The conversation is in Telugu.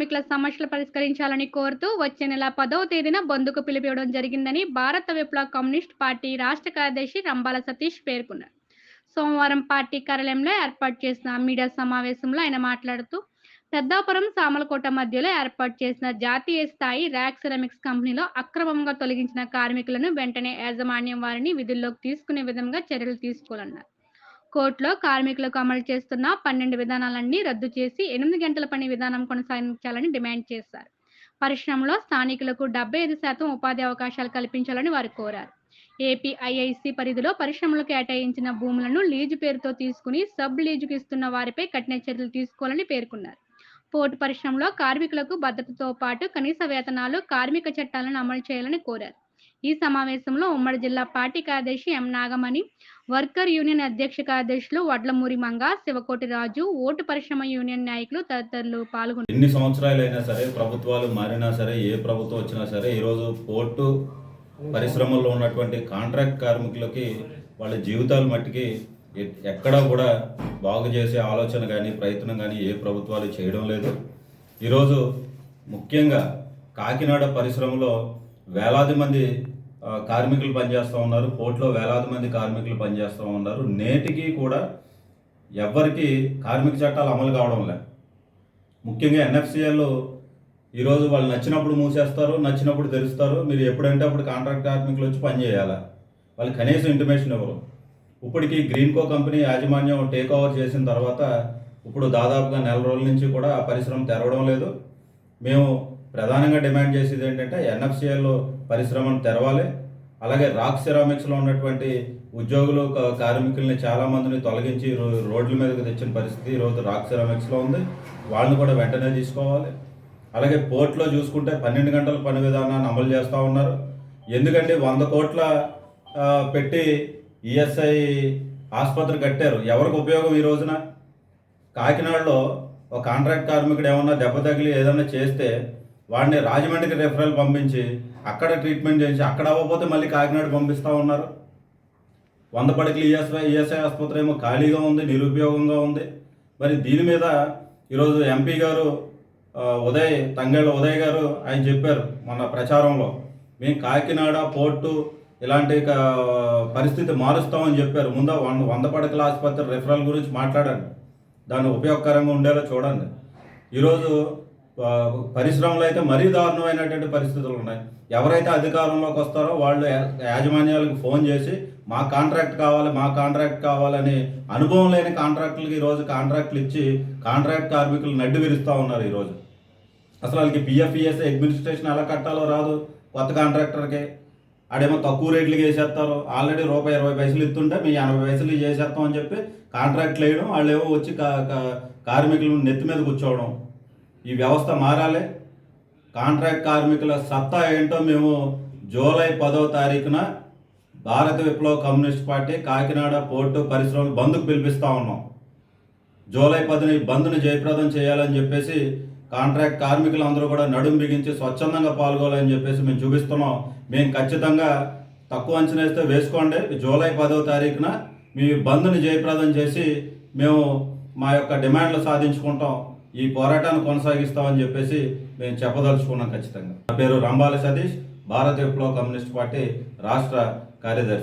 కార్మికుల సమస్యలు పరిష్కరించాలని కోరుతూ వచ్చే నెల పదవ తేదీన బంధుకు పిలిపివ్వడం జరిగిందని భారత విప్లవ కమ్యూనిస్ట్ పార్టీ రాష్ట్ర కార్యదర్శి రంబాల సతీష్ పేర్కొన్నారు. సోమవారం పార్టీ కార్యాలయంలో ఏర్పాటు చేసిన మీడియా సమావేశంలో ఆయన మాట్లాడుతూ పెద్దాపురం సామలకోట మధ్యలో ఏర్పాటు చేసిన జాతీయ స్థాయి ర్యాక్ సిరమిక్స్ కంపెనీలో అక్రమంగా తొలగించిన కార్మికులను వెంటనే యాజమాన్యం వారిని విధుల్లోకి తీసుకునే విధంగా చర్యలు తీసుకోవాలన్నారు. కోర్టులో కార్మికులకు అమలు చేస్తున్న పన్నెండు విధానాలన్నీ రద్దు చేసి ఎనిమిది గంటల పని విధానం కొనసాగించాలని డిమాండ్ చేశారు. పరిశ్రమలో స్థానికులకు డెబ్బై ఐదు శాతం ఉపాధి అవకాశాలు కల్పించాలని వారు కోరారు. ఏపీ ఐఐసి పరిధిలో పరిశ్రమలు కేటాయించిన భూములను లీజు పేరుతో తీసుకుని సబ్ లీజుకు ఇస్తున్న వారిపై కఠిన చర్యలు తీసుకోవాలని పేర్కొన్నారు. పోర్టు పరిశ్రమలో కార్మికులకు భద్రతతో పాటు కనీస వేతనాలు కార్మిక చట్టాలను అమలు చేయాలని కోరారు. ఈ సమావేశంలో ఉమ్మడి జిల్లా పార్టీ కార్యదర్శి ఎం నాగమణి వర్కర్ యూనియన్ అధ్యక్ష కార్యదర్శులు వడ్లమూరి మంగ శివకోటి రాజు ఓటు పరిశ్రమ యూనియన్ నాయకులు తదితరులు పాల్గొన్నారు. ఎన్ని సంవత్సరాలైనా సరే ప్రభుత్వాలు మారినా సరే ఏ ప్రభుత్వం వచ్చినా సరే ఈరోజు పోర్టు పరిశ్రమల్లో ఉన్నటువంటి కాంట్రాక్ట్ కార్మికులకి వాళ్ళ జీవితాలు మట్టికి ఎక్కడా కూడా బాగు చేసే ఆలోచన కానీ ప్రయత్నం కానీ ఏ ప్రభుత్వాలు చేయడం లేదు. ఈరోజు ముఖ్యంగా కాకినాడ పరిశ్రమలో వేలాది మంది కార్మికులు పనిచేస్తూ ఉన్నారు. కోర్టులో వేలాది మంది కార్మికులు పనిచేస్తూ ఉన్నారు. నేటికి కూడా ఎవ్వరికి కార్మిక చట్టాలు అమలు కావడం లేదు. ముఖ్యంగా ఎన్ఎఫ్సిఎల్ ఈరోజు వాళ్ళు నచ్చినప్పుడు మూసేస్తారు నచ్చినప్పుడు తెరుస్తారు. మీరు ఎప్పుడంటే అప్పుడు కాంట్రాక్ట్ కార్మికులు వచ్చి పనిచేయాలి వాళ్ళు కనీసం ఇంటిమేషన్ ఇవ్వరు. ఇప్పటికీ గ్రీన్కో కంపెనీ యాజమాన్యం టేక్ ఓవర్ చేసిన తర్వాత ఇప్పుడు దాదాపుగా నెల రోజుల నుంచి కూడా ఆ పరిశ్రమ తెరవడం లేదు. మేము ప్రధానంగా డిమాండ్ చేసేది ఏంటంటే ఎన్ఎఫ్సిఎల్ పరిశ్రమను తెరవాలి. అలాగే రాక్ సిరామిక్స్లో ఉన్నటువంటి ఉద్యోగులు కార్మికుల్ని చాలా మందిని తొలగించి రో- రోడ్ల మీదకి తెచ్చిన పరిస్థితి ఈరోజు రాక్ సిరామిక్స్లో ఉంది. వాళ్ళని కూడా వెంటనే తీసుకోవాలి. అలాగే పోర్ట్లో చూసుకుంటే పన్నెండు గంటల పని విధానాన్ని అమలు చేస్తూ ఉన్నారు. ఎందుకంటే వంద కోట్ల పెట్టి ఈఎస్ఐ ఆసుపత్రి కట్టారు. ఎవరికి ఉపయోగం ఈ రోజున? కాకినాడలో ఒక కాంట్రాక్ట్ కార్మికుడు ఏమన్నా దెబ్బ తగిలి ఏదైనా చేస్తే వాడిని రాజమండ్రికి రెఫరల్ పంపించి అక్కడ ట్రీట్మెంట్ చేసి అక్కడ అవ్వకపోతే మళ్ళీ కాకినాడ పంపిస్తూ ఉన్నారు. వంద పడకలు ఈఎస్ఐ ఈఎస్ఐ ఆసుపత్రి ఏమో ఖాళీగా ఉంది నిరుపయోగంగా ఉంది. మరి దీని మీద ఈరోజు ఎంపీ గారు ఉదయ్ తంగేళ్ళ ఉదయ్ గారు ఆయన చెప్పారు మన ప్రచారంలో. మేము కాకినాడ పోర్టు ఇలాంటి పరిస్థితి మారుస్తామని చెప్పారు. ముందు వంద వంద పడకల ఆసుపత్రి రెఫరల్ గురించి మాట్లాడండి. దాన్ని ఉపయోగకరంగా ఉండేలా చూడండి. ఈరోజు పరిశ్రమలు అయితే మరీ దారుణమైనటువంటి పరిస్థితులు ఉన్నాయి. ఎవరైతే అధికారంలోకి వస్తారో వాళ్ళు యాజమాన్యాలకు ఫోన్ చేసి మా కాంట్రాక్ట్ కావాలి మా కాంట్రాక్ట్ కావాలని అనుభవం లేని కాంట్రాక్టులకి ఈరోజు కాంట్రాక్టులు ఇచ్చి కాంట్రాక్ట్ కార్మికులు నడ్డు విరుస్తూ ఉన్నారు ఈరోజు అసలు వాళ్ళకి పిఎఫ్ఈఎస్ అడ్మినిస్ట్రేషన్ ఎలా కట్టాలో రాదు కొత్త కాంట్రాక్టర్కి. ఆడేమో తక్కువ రేట్లకి వేసేస్తారు ఆల్రెడీ రూపాయి ఇరవై పైసలు ఇస్తుంటే మీ ఎనభై పైసలు చేసేస్తాం అని చెప్పి కాంట్రాక్ట్లు వేయడం వాళ్ళు ఏమో వచ్చి కా- కా- కార్మికులను నెత్తి మీద కూర్చోవడం. ఈ వ్యవస్థ మారాలి. కాంట్రాక్ట్ కార్మికుల సత్తా ఏంటో మేము జూలై పదో తారీఖున భారత విప్లవ కమ్యూనిస్ట్ పార్టీ కాకినాడ పోర్టు పరిశ్రమలు బంద్కు పిలిపిస్తా ఉన్నాం. జూలై పదిని బంద్ను జయప్రదం చేయాలని చెప్పేసి కాంట్రాక్ట్ కార్మికులందరూ కూడా నడుం బిగించి స్వచ్ఛందంగా పాల్గొనాలని చెప్పేసి మేము చూపిస్తున్నాం. మేము ఖచ్చితంగా తక్కువ అంచనా వేస్తే వేసుకోండి. జూలై పదో తారీఖున మీ బంద్ని జయప్రదం చేసి మేము మా యొక్క డిమాండ్లు సాధించుకుంటాం. ఈ పోరాటాన్ని కొనసాగిస్తామని చెప్పేసి మేము చెప్పదలుచుకున్నాం ఖచ్చితంగా. నా పేరు రంబాల సతీష్ భారత విప్లవ కమ్యూనిస్ట్ పార్టీ రాష్ట్ర కార్యదర్శి.